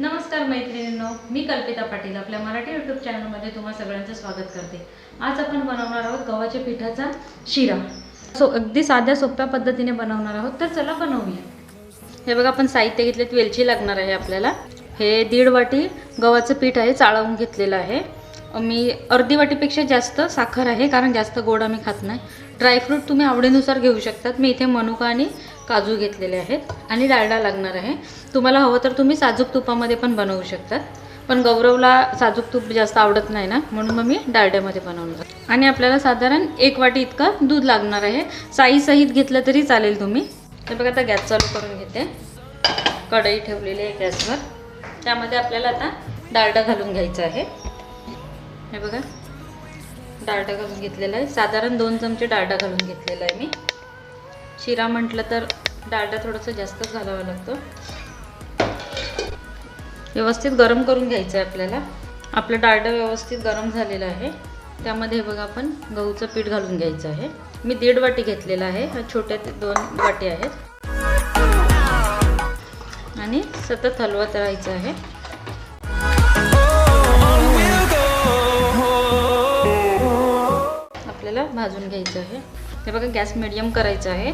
नमस्कार मैत्रिणींनो मी कल्पिता पाटील आपल्या मराठी यूट्यूब चॅनलमध्ये तुम्हा सगळ्यांचं स्वागत करते. आज आपण बनवणार आहोत गव्हाच्या पिठाचा शिरा. सो अगदी साध्या सोप्या पद्धतीने बनवणार आहोत तर चला बनवूया. हे बघा आपण साहित्य घेतलेत वेलची लागणार आहे आपल्याला. हे दीड वाटी गव्हाचं पीठ आहे चाळवून घेतलेलं आहे. मी अर्धी वाटीपेक्षा जास्त साखर आहे कारण जास्त गोड आम्ही खात नाही. ड्रायफ्रूट तुम्ही आवडीनुसार घेऊ शकतात. मी इथे मनुका आणि काजू घेतलेले आहेत आणि डाळडा लागणार आहे. तुम्हाला हवं तर तुम्ही साजूक तुपामध्ये पण बनवू शकतात. पण गौरवला साजूक तूप जास्त आवडत नाही ना म्हणून मग मी डाळड्यामध्ये बनवलं आणि आपल्याला साधारण एक वाटी इतकं दूध लागणार आहे. साई सहित घेतलं तरी चालेल तुम्ही. तर बघा आता गॅस चालू करून घेते. कढई ठेवलेली आहे गॅसवर. त्यामध्ये आपल्याला आता डाळडा घालून घ्यायचा आहे. हे बघा डाळडा घालून घेतलेला आहे. साधारण दोन चमचे डाळडा घालून घेतलेला आहे मी. शिरा म्हटलं तर डाळडा थोडंसं जास्तच घालावं लागतं. व्यवस्थित गरम करून घ्यायचं आहे आपल्याला. आपलं डाळडा व्यवस्थित गरम झालेलं आहे. त्यामध्ये बघा आपण गहूचं पीठ घालून घ्यायचं आहे. मी दीड वाटी घेतलेलं आहे. ह्या छोट्या दोन वाटी आहेत. आणि सतत हलवत राहायचं आहे. आपल्याला भाजून घ्यायचं आहे. हे बघा गॅस मिडियम करायचा आहे.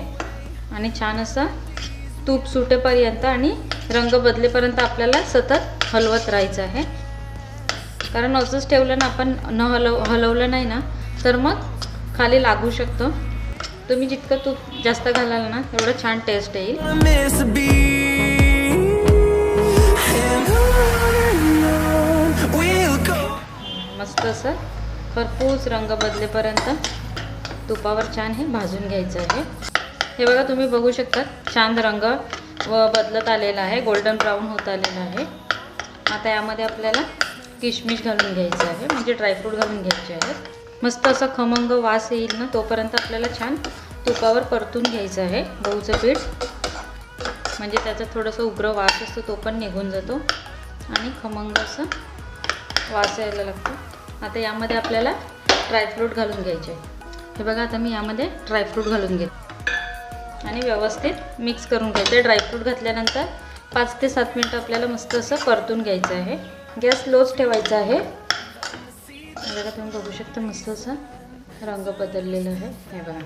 आणि छान असं तूप सुटेपर्यंत आणि रंग बदलेपर्यंत आपल्याला सतत हलवत राहायचं आहे. कारण असंच ठेवलं ना आपण न हलव हलवलं नाही ना तर मग खाली लागू शकतो. तुम्ही जितकं तूप जास्त घालाल ना तेवढं छान टेस्ट येईल. मस्त असं भरपूर रंग बदलेपर्यंत तुपावर छान हे भाजून घ्यायचं आहे. हे बघा तुम्ही बघू शकता छान रंग व बदलत आलेला आहे गोल्डन ब्राऊन होत आलेला आहे. आता यामध्ये आपल्याला किशमिश घालून घ्यायचं आहे म्हणजे ड्रायफ्रूट घालून घ्यायचे आहेत. मस्त असा खमंग वास येईल ना तोपर्यंत आपल्याला छान तुपावर परतून घ्यायचं आहे गहूचं पीठ. म्हणजे त्याचा थोडंसं उग्र वास असतो तो पण निघून जातो. आणि खमंग असं वास यायला लागतो. आता यामध्ये आपल्याला ड्रायफ्रूट घालून घ्यायचे आहे. हे बघा आता मी यामध्ये ड्रायफ्रूट घालून घेते. आणि व्यवस्थित मिक्स करून घ्यायचं. ड्रायफ्रूट घातल्यानंतर पाच ते सात मिनटं आपल्याला मस्त असं परतून घ्यायचं आहे. गॅस लोच ठेवायचा आहे. हे बघा तुम्ही बघू शकता मस्त असं रंग बदललेला आहे. हे बघा.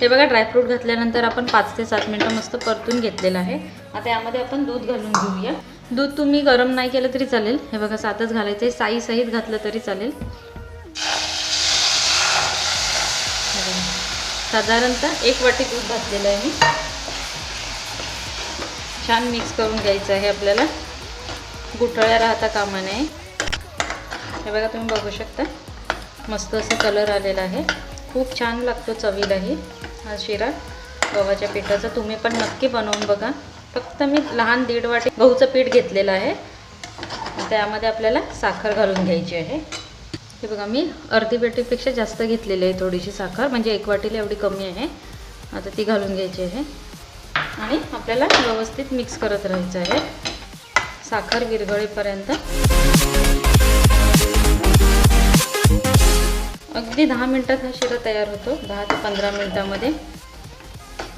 हे बघा ड्रायफ्रूट घातल्यानंतर आपण पाच ते सात मिनटं मस्त परतून घेतलेलं आहे. आता यामध्ये आपण दूध घालून घेऊया. दूध तुम्ही गरम नाही केलं तरी चालेल. हे बघा सातच घालायचं आहे साई सहित घातलं तरी चालेल हे बघा. साधारणतः एक वाटी दूध घातलेलं आहे मी. छान मिक्स करून घ्यायचं आहे आपल्याला. गुठळ्या राहता कामा नये हे बघा तुम्ही बघू शकता. मस्त असा कलर आलेला आहे. खूप छान लागतो चवीलाही. हा शिरा गव्हाच्या पिठाचा तुम्ही पण नक्की बनवून बघा. फक्त मी लहान दीड वाटी गहूचं पीठ घेतलेलं आहे. त्यामध्ये आपल्याला साखर घालून घ्यायची आहे. हे बघा मी अर्धी पेटीपेक्षा जास्त घेतलेली आहे थोडीशी साखर. म्हणजे एक वाटीला एवढी कमी आहे. आता ती घालून घ्यायची आहे. आणि आपल्याला व्यवस्थित मिक्स करत राहायचं आहे. साखर विरघळेपर्यंत. अगदी दहा मिनटात हा शिरा तयार होतो. दहा ते पंधरा मिनटामध्ये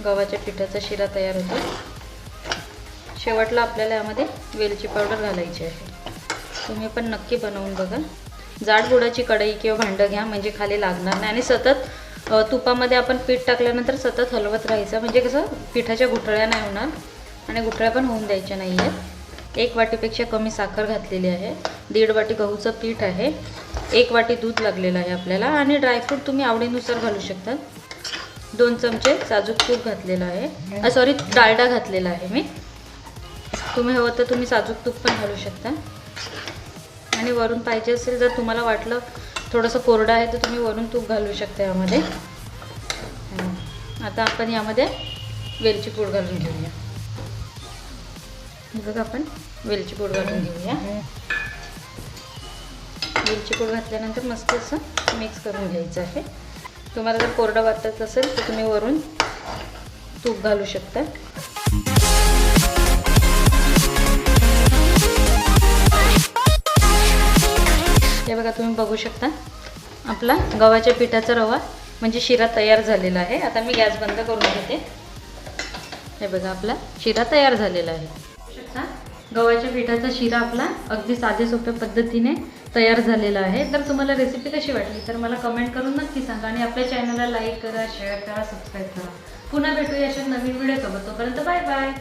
गव्हाच्या पिठाचा शिरा तयार होतो. शेवटला आपल्याला यामध्ये वेलची पावडर घालायची आहे. तुम्ही पण नक्की बनवून बघा. जाड गुडाची कढई किंवा भांडं घ्या म्हणजे खाली लागणार नाही. आणि सतत तुपामध्ये आपण पीठ टाकल्यानंतर सतत हलवत राहायचं. म्हणजे कसं पिठाच्या गुठळ्या नाही होणार आणि गुठळ्या पण होऊन द्यायच्या नाही आहेत एक वाटीपेक्षा कमी साखर घातलेली आहे. दीड वाटी गहूचं पीठ आहे. एक वाटी दूध लागलेलं आहे आपल्याला. आणि ड्रायफ्रूट तुम्ही आवडीनुसार घालू शकता दोन चमचे साजूक तूप घातलेलं आहे. सॉरी डाळडा घातलेला आहे मी. तुम्ही हवं तर तुम्ही साजूक तूप पण घालू शकता. आणि वरून पाहिजे असेल जर तुम्हाला वाटलं थोडंसं कोरडं आहे तर तुम्ही वरून तूप घालू शकता यामध्ये. आता आपण यामध्ये वेलची पूड घालून घेऊया. बघा आपण वेलची पूड घालून घेऊया. वेलची पूड घातल्यानंतर मस्त असं मिक्स करून घ्यायचं आहे. तुम्हाला जर कोरडं वाटत असेल तर तुम्ही वरून तूप घालू शकता. हे बघा तुम्ही बघू शकता. आपला गव्हाच्या पिठाचा रवा म्हणजे शिरा तयार झालेला आहे. आता मी गॅस बंद करून घेते. हे बघा आपला शिरा तयार झालेला आहे. शकता गव्हाच्या पिठाचा शिरा आपला अगदी साधे सोप्या पद्धतीने तयार झालेला आहे. तर तुम्हाला रेसिपी कशी वाटली तर मला कमेंट करून नक्की सांगा आणि आपल्या चॅनलला लाईक करा शेअर करा सबस्क्राईब करा. पुन्हा भेटूया अशा नवीन व्हिडिओ सोबत. तोपर्यंत बाय बाय